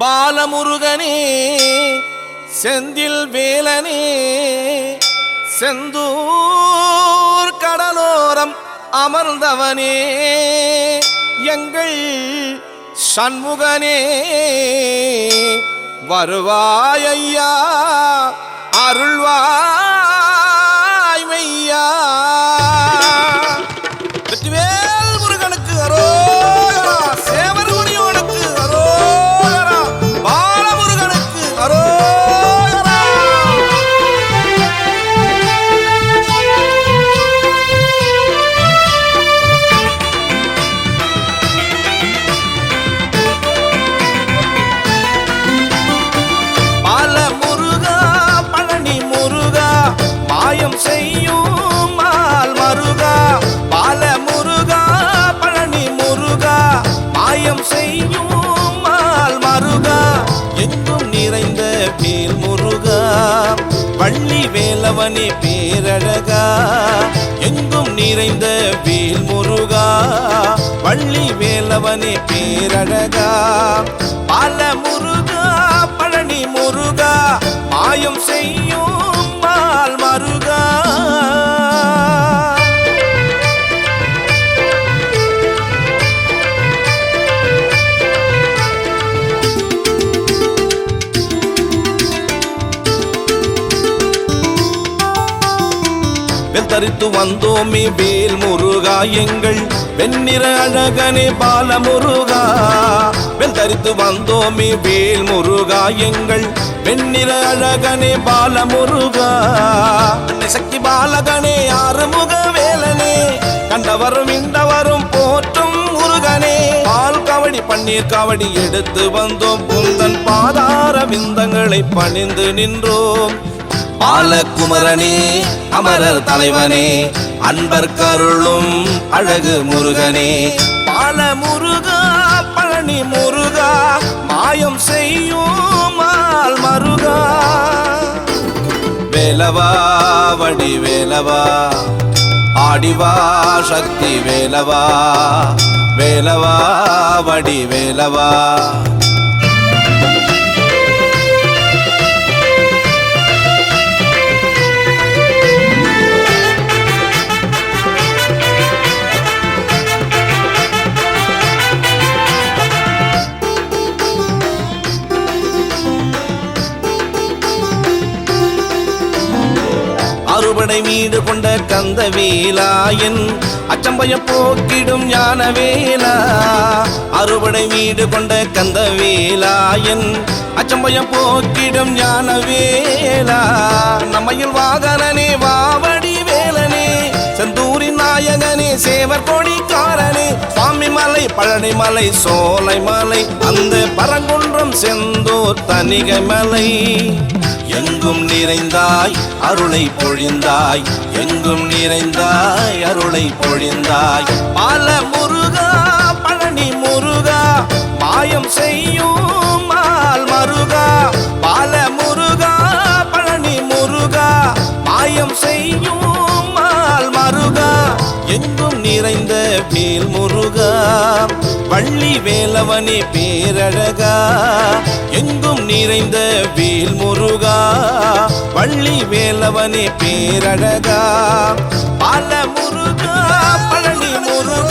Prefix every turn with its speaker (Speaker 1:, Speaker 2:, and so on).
Speaker 1: பாலமுருகனே செந்தில் வேலனே செந்தூர் கடலோரம் அமர்ந்தவனே எங்கள் சண்முகனே வருவாயையா அருள்வாய். வல்லவனே பேரழகா எங்கும் நிறைந்த வேல் முருகா பள்ளி வேலவனே பேரழகா. பல முருகா பழனி முருகா மாயம் செய்யும் வெல் தரித்து வந்தோமே வேல் முருகா எங்கள் வெண்ணிற அழகனே பால முருகா வெல் தரித்து வந்தோமே வேல் முருகா எங்கள் வெண்ணிற அழகனே பால முருகா சக்தி பாலகனே ஆறுமுக வேலனே கண்டவரும் இந்தவரும் போற்றும் முருகனே. பால் காவடி பன்னீர் காவடி எடுத்து வந்தோம் புந்தன் பாதார விந்தங்களை பணிந்து நின்றோம். பாலகுமரனே அமரர் தலைவனே அன்பர் கருளும் அழகு முருகனே. பால முருகா பழனி முருகா மாயம் செய்யும் மால் மருகா. வேலவா வடி வேலவா ஆடிவா சக்தி வேலவா. வேலவா வடி வேலவா. அறுபடை மீது கொண்ட கந்த வேலாயன் அச்சம்பய போக்கிடும் ஞான வேலா அறுபடை மீது கொண்ட கந்த வேலாயன் அச்சம்பய போக்கிடும் ஞான வேலா நம்மையில் வாகனனே வாவடி வேலனே. செந்தூரின் நாயகனே சேவர் கொடிக்காரனே. சுவாமி மலை பழனி மலை சோலை மலை. அந்த பரங்குன்றம் செந்தூர் தனிகை மலை. எங்கும் நிறைந்தாய் அருளை பொழிந்தாய். எங்கும் நிறைந்தாய் அருளை பொழிந்தாய். பல முருகா பழனி முருகா மாயம் செய்யும் மால் மருகா. பல முருகா பழனி முருகா மாயம் செய்யும் மால் மருகா. எங்கும் நிறைந்த வேல் முருகா வள்ளி வேலவனி பேரழகா. எங்கும் நிறைந்த வேல் வள்ளி பேரழகா பல முருகா பழனி முருகா